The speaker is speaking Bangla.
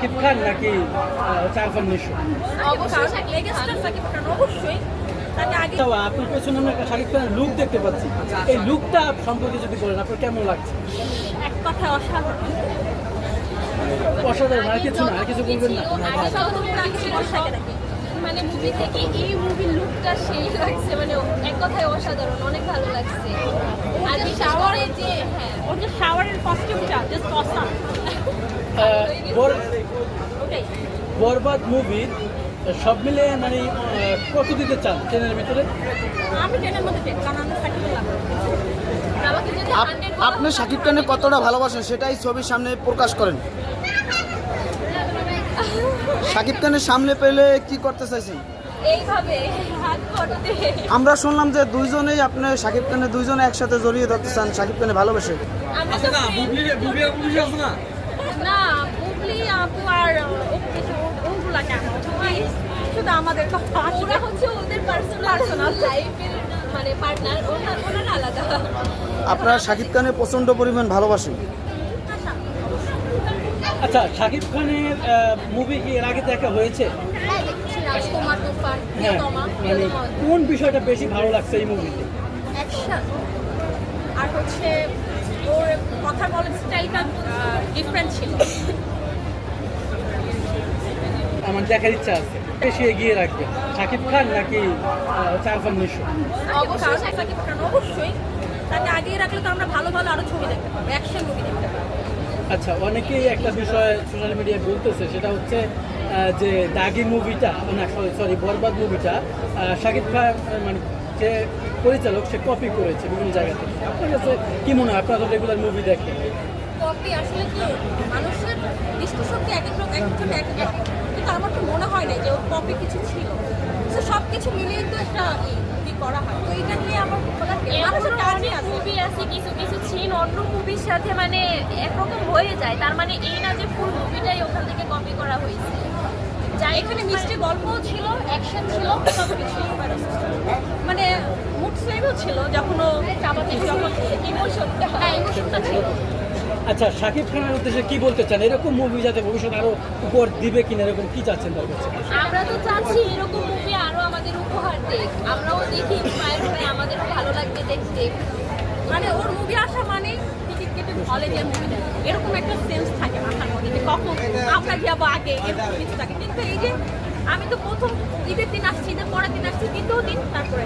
শাকিব খান নাকি চারফান নিশো অবশ্যই সাকিব আপনার পেছনে আমরা একটা শাকিব খানের লুক দেখতে পাচ্ছি। এই লুকটা সম্পর্কে যদি বলেন আপনার কেমন লাগছে? এক কথায় অসাধারণ। অসাধারণ আর কিছু না আর কিছু বলবেন না। নাকি মানে মুভি থেকে এই মুভির লুকটা সেই লাগছে মানে এক কথায় অসাধারণ অনেক ভালো লাগছে। আর শাওয়ারে যে হ্যাঁ ওর যে শাওয়ারের কস্টিউমটা জাস্ট অসাম বরবাদ মুভির সব মিলে মানে কত দিতে চান ট্রেনের ভিতরে? আমি ট্রেনের মধ্যে কারণ আপনি শাকিব খানের কতটা ভালোবাসেন সেটাই ছবির সামনে প্রকাশ করেন। শাকিব খানের সামনে পেলে কি করতে চাইছেন? আমরা শুনলাম যে দুইজনেই আপনি শাকিব খানের দুইজনে একসাথে জড়িয়ে ধরতে চান শাকিব খানে ভালোবেসে। friend। না বুবলি আপু আর ওগুলা কেন? শুধু আমাদের কথা ওরা হচ্ছে ওদের পার্সোনাল লাইফের মানে পার্টনার ওনার ওনার আলাদা। আপনারা শাকিব খানের প্রচণ্ড পরিমাণ ভালোবাসেন। আচ্ছা শাকিব খানের মুভি কি এর আগে দেখা হয়েছে? হ্যাঁ হ্যাঁ মানে কোন বিষয়টা বেশি ভালো লাগছে এই মুভিতে আর হচ্ছে ওর কথা বলার স্টাইলটা ডিফারেন্ট ছিল। আমার দেখার ইচ্ছা আছে। বেশি এগিয়ে রাখবে। শাকিব খান নাকি চারফান নিশো অবশ্যই খান অবশ্যই। তাকে আগিয়ে রাখলে তো আমরা ভালো ভালো আরও ছবি দেখতে পাবো অ্যাকশন মুভি দেখতে পাবো। আচ্ছা অনেকেই একটা বিষয় সোশ্যাল মিডিয়ায় বলতেছে সেটা হচ্ছে যে দাগি মুভিটা না সরি সরি বরবাদ মুভিটা শাকিব খান মানে যে পরিচালক সে কপি করেছে বিভিন্ন জায়গা থেকে। আপনার কাছে কি মনে হয়? আপনারা তো রেগুলার মুভি দেখেন। কপি আসলে কি মানুষের দৃষ্টিশক্তি এক এক রকম এক এক রকম কিন্তু আমার তো মনে হয় না যে ওর কপি কিছু ছিল। তো সব কিছু মিলিয়ে তো একটা মুভি করা হয়। তো এটা নিয়ে আমার মানুষের টানই আছে। মুভি আছে কিছু কিছু সিন অন্য মুভির সাথে মানে একরকম হয়ে যায়। তার মানে এই না যে ফুল মুভিটাই ওখান থেকে কপি করা হয়েছে। যাই এখানে মিষ্টি গল্পও ছিল অ্যাকশন ছিল সব কিছু মানে মুড সুইংও ছিল যখন ও চাপাতে যখন ইমোশনটা হ্যাঁ ইমোশনটা ছিল। আচ্ছা শাকিব খানের উদ্দেশ্যে কি বলতে চান? এরকম মুভি যাতে ভবিষ্যৎ আরও উপর দিবে কিনা, এরকম কি চাচ্ছেন তার কাছে আমরা তো চাচ্ছি এরকম মুভি আরও আমাদের উপহার দেখ আমরাও দেখি ইন্সপায়ার হয়ে আমাদেরও ভালো লাগবে দেখতে। মানে ওর মুভি আসা মানে টিকিট কেটে হলে গিয়ে মুভি এরকম একটা সেন্স থাকে মাথার মধ্যে যে কখন আমরা যাব আগে, এরকম কিছু থাকে। কিন্তু এই যে আমি তো প্রথম ঈদের দিন আসছি, ঈদের পরের দিন আসছি, দ্বিতীয় দিন তারপরে